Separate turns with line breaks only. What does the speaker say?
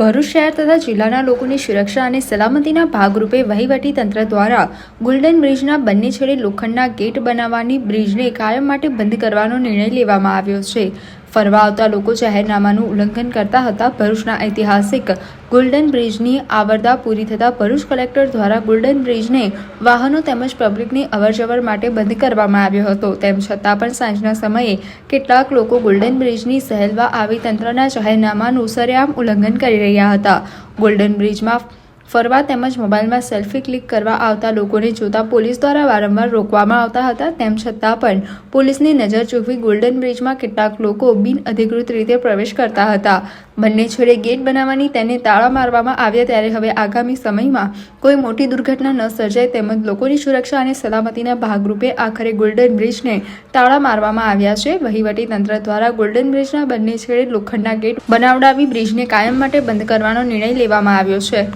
ભરૂચ શહેર તથા જિલ્લાના લોકોની સુરક્ષા અને સલામતીના ભાગરૂપે વહીવટી તંત્ર દ્વારા ગોલ્ડન બ્રિજના બંને છેડે લોખંડના ગેટ બનાવવાની બ્રિજને કાયમ માટે બંધ કરવાનો નિર્ણય લેવામાં આવ્યો છે. ફરવા આવતા લોકો જાહેરનામાનું ઉલ્લંઘન કરતા હતા. ભરૂચના ઐતિહાસિક ગોલ્ડન બ્રિજની આવરદા પૂરી થતાં ભરૂચ કલેક્ટર દ્વારા ગોલ્ડન બ્રિજને વાહનો તેમજ પબ્લિકની અવરજવર માટે બંધ કરવામાં આવ્યો હતો. તેમ છતાં પણ સાંજના સમયે કેટલાક લોકો ગોલ્ડન બ્રિજની સહેલવા આવી તંત્રના જાહેરનામાનું સરેઆમ ઉલ્લંઘન કરી રહ્યા હતા. ગોલ્ડન બ્રિજમાં ફરવા તેમજ મોબાઈલમાં સેલ્ફી ક્લિક કરવા આવતા લોકોને જોતા પોલીસ દ્વારા વારંવાર રોકવામાં આવતા હતા, તેમ છતાં પણ પોલીસની નજર ચૂકવી ગોલ્ડન બ્રિજમાં કેટલાક લોકો બિનઅધિકૃત રીતે પ્રવેશ કરતા હતા. બંને છેડે ગેટ બનાવવાની તેને તાળા મારવામાં આવ્યા ત્યારે હવે આગામી સમયમાં કોઈ મોટી દુર્ઘટના ન સર્જાય તેમજ લોકોની સુરક્ષા અને સલામતીના ભાગરૂપે આખરે ગોલ્ડન બ્રિજને તાળા મારવામાં આવ્યા છે. વહીવટી તંત્ર દ્વારા ગોલ્ડન બ્રિજના બંને છેડે લોખંડના ગેટ બનાવડાવી બ્રિજને કાયમ માટે બંધ કરવાનો નિર્ણય લેવામાં આવ્યો છે.